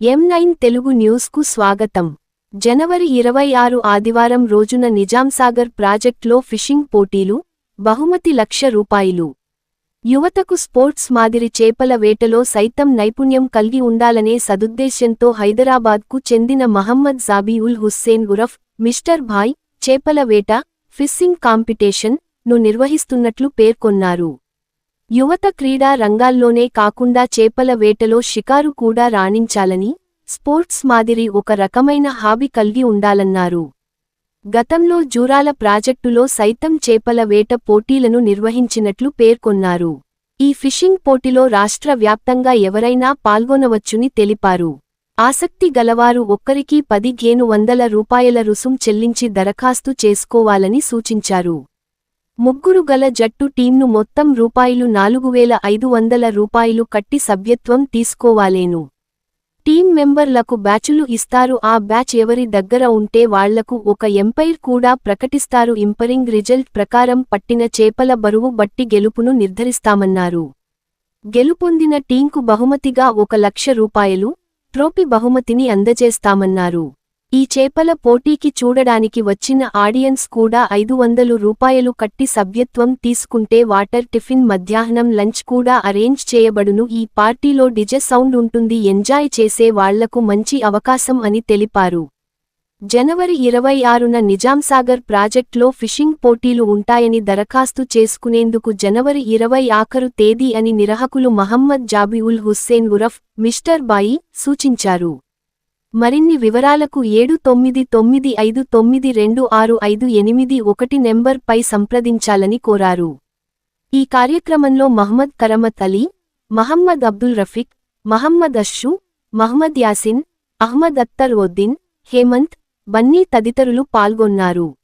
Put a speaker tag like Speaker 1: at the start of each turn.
Speaker 1: ఎం nine Telugu న్యూస్కు స్వాగతం. జనవరి ఇరవై ఆరు ఆదివారం రోజున నిజాంసాగర్ ప్రాజెక్ట్లో ఫిషింగ్ పోటీలు బహుమతి లక్ష రూపాయలు. యువతకు స్పోర్ట్స్ మాదిరి చేపల వేటలో సైతం నైపుణ్యం కలిగి ఉండాలనే సదుద్దేశ్యంతో హైదరాబాద్కు చెందిన మహమ్మద్ జాబీ ఉల్ హుస్సేన్ ఉరఫ్ మిస్టర్ భాయ్ చేపల వేట ఫిస్సింగ్ కాంపిటీషన్ను నిర్వహిస్తున్నట్లు పేర్కొన్నారు. యువత క్రీడా రంగాల్లోనే కాకుండా చేపల వేటలో షికారు కూడా రాణించాలని స్పోర్ట్స్ మాదిరి ఒక రకమైన హాబీ కలిగి ఉండాలన్నారు. గతంలో జూరాల ప్రాజెక్టులో సైతం చేపల వేట పోటీలను నిర్వహించినట్లు పేర్కొన్నారు. ఈ ఫిషింగ్ పోటీలో రాష్ట్ర వ్యాప్తంగా ఎవరైనా పాల్గొనవచ్చుని తెలిపారు. ఆసక్తి గలవారు ఒక్కరికి పదిహేను వందల రూపాయల రుసుం చెల్లించి దరఖాస్తు చేసుకోవాలని సూచించారు. ముగ్గురు గల జట్టు టీంను మొత్తం రూపాయలు నాలుగు వేల ఐదు వందల రూపాయలు కట్టి సభ్యత్వం తీసుకోవాలేను. టీం మెంబర్లకు బ్యాచులు ఇస్తారు. ఆ బ్యాచ్ ఎవరి దగ్గర ఉంటే వాళ్ళకు ఒక ఎంపైర్ కూడా ప్రకటిస్తారు. ఇంపరింగ్ రిజల్ట్ ప్రకారం పట్టిన చేపల బరువు బట్టి గెలుపును నిర్ధరిస్తామన్నారు. గెలుపొందిన టీంకు బహుమతిగా ఒక లక్ష రూపాయలు ట్రోఫీ బహుమతిని అందజేస్తామన్నారు. ఈ చేపల పోటీకి చూడడానికి వచ్చిన ఆడియన్స్ కూడా ఐదు వందలు రూపాయలు కట్టి సభ్యత్వం తీసుకుంటే వాటర్ టిఫిన్ మధ్యాహ్నం లంచ్ కూడా అరేంజ్ చేయబడును. ఈ పార్టీలో డిజె సౌండ్ ఉంటుంది. ఎంజాయ్ చేసే వాళ్ళకు మంచి అవకాశం అని తెలిపారు. జనవరి ఇరవై ఆరున నిజాంసాగర్ ప్రాజెక్ట్లో ఫిషింగ్ పోటీలు ఉంటాయని దరఖాస్తు చేసుకునేందుకు జనవరి ఇరవై ఆఖరు తేదీ అని నిర్వాహకులు మహమ్మద్ జాబిఉల్ హుస్సేన్ ఉరఫ్ మిస్టర్ బాయి సూచించారు. మరిన్ని వివరాలకు ఏడు తొమ్మిది తొమ్మిది ఐదు తొమ్మిది రెండు ఆరు ఐదు ఎనిమిది ఒకటి నెంబర్ పై సంప్రదించాలని కోరారు. ఈ కార్యక్రమంలో మహ్మద్ కరమత్ అలీ మహమ్మద్ అబ్దుల్ రఫీక్ మహమ్మద్ అష్షు మహ్మద్ యాసిన్ అహ్మద్ అత్తర్ ఉద్దీన్ హేమంత్ బన్నీ తదితరులు పాల్గొన్నారు.